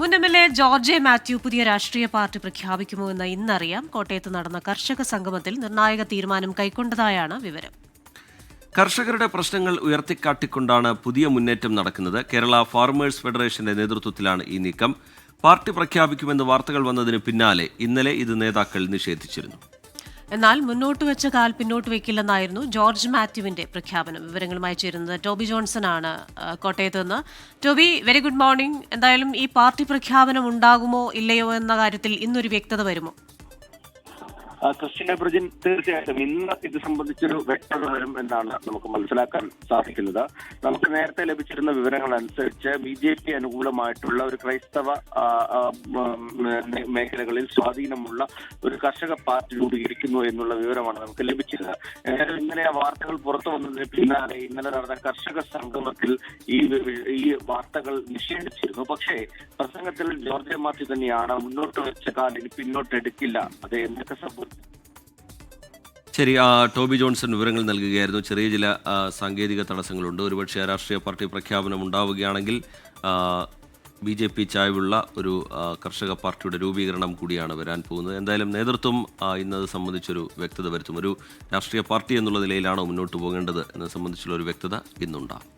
മുൻ M L A George A Mathew പുതിയ രാഷ്ട്രീയ പാർട്ടി പ്രഖ്യാപിക്കുമോ എന്ന് ഇന്നറിയാം. കോട്ടയത്ത് നടന്ന കർഷക സംഗമത്തിൽ നിർണായക തീരുമാനം കൈക്കൊണ്ടതായാണ് വിവരം. കർഷകരുടെ പ്രശ്നങ്ങൾ ഉയർത്തിക്കാട്ടിക്കൊണ്ടാണ് പുതിയ മുന്നേറ്റം നടക്കുന്നത്. കേരള ഫാർമേഴ്സ് ഫെഡറേഷന്റെ നേതൃത്വത്തിലാണ് ഈ നീക്കം. പാർട്ടി പ്രഖ്യാപിക്കുമെന്ന് വാർത്തകൾ വന്നതിന് പിന്നാലെ ഇന്നലെ ഇത് നേതാക്കൾ നിഷേധിച്ചിരുന്നു. എന്നാൽ മുന്നോട്ട് വെച്ച കാൽ പിന്നോട്ട് വെക്കില്ലെന്നായിരുന്നു ജോർജ് മാത്യുവിന്റെ പ്രഖ്യാപനം. വിവരങ്ങളുമായി ചേരുന്നത് ടോബി ജോൺസൺ ആണ് കോട്ടയത്ത് നിന്ന്. ടോബി വെരി ഗുഡ് മോർണിംഗ് എന്തായാലും ഈ പാർട്ടി പ്രഖ്യാപനം ഉണ്ടാകുമോ ഇല്ലയോ എന്ന കാര്യത്തിൽ ഇന്നൊരു വ്യക്തത വരുമോ? ക്രിസ്ത്യൻ എബ്രജിൻ തീർച്ചയായിട്ടും ഇന്ന് ഇത് സംബന്ധിച്ചൊരു വ്യക്തത വരും എന്നാണ് നമുക്ക് മനസ്സിലാക്കാൻ സാധിക്കുന്നത്. നമുക്ക് നേരത്തെ ലഭിച്ചിരുന്ന വിവരങ്ങൾ അനുസരിച്ച് ബി ജെ പി അനുകൂലമായിട്ടുള്ള ഒരു ക്രൈസ്തവ മേഖലകളിൽ സ്വാധീനമുള്ള ഒരു കർഷക പാർട്ടി രൂപീകരിക്കുന്നു എന്നുള്ള വിവരമാണ് നമുക്ക് ഏതായാലും ഇന്നലെ ആ വാർത്തകൾ പുറത്തു വന്നതിന് പിന്നാലെ ഇന്നലെ നടന്ന കർഷക സംഗമത്തിൽ ഈ ഈ വാർത്തകൾ നിഷേധിച്ചിരുന്നു. പക്ഷേ പ്രസംഗത്തിൽ ജോർജ് മാത്യു തന്നെയാണ് മുന്നോട്ട് വെച്ച കാലിന് പിന്നോട്ട് എടുക്കില്ല അത് എന്തൊക്കെ സംഭവിച്ചു ശരി ടോബി ജോൺസൺ വിവരങ്ങൾ നൽകുകയായിരുന്നു. ചെറിയ ചില സാങ്കേതിക തടസ്സങ്ങളുണ്ട്. ഒരുപക്ഷെ രാഷ്ട്രീയ പാർട്ടി പ്രഖ്യാപനം ഉണ്ടാവുകയാണെങ്കിൽ ബി ജെ പി ചായ്വുള്ള ഒരു കർഷക പാർട്ടിയുടെ രൂപീകരണം കൂടിയാണ് വരാൻ പോകുന്നത്. എന്തായാലും നേതൃത്വം ഇന്നത് സംബന്ധിച്ചൊരു വ്യക്തത വരുത്തും. ഒരു രാഷ്ട്രീയ പാർട്ടി എന്നുള്ള നിലയിലാണോ മുന്നോട്ട് പോകേണ്ടത് എന്നത് സംബന്ധിച്ചുള്ള ഒരു വ്യക്തത ഇന്നുണ്ടാകും.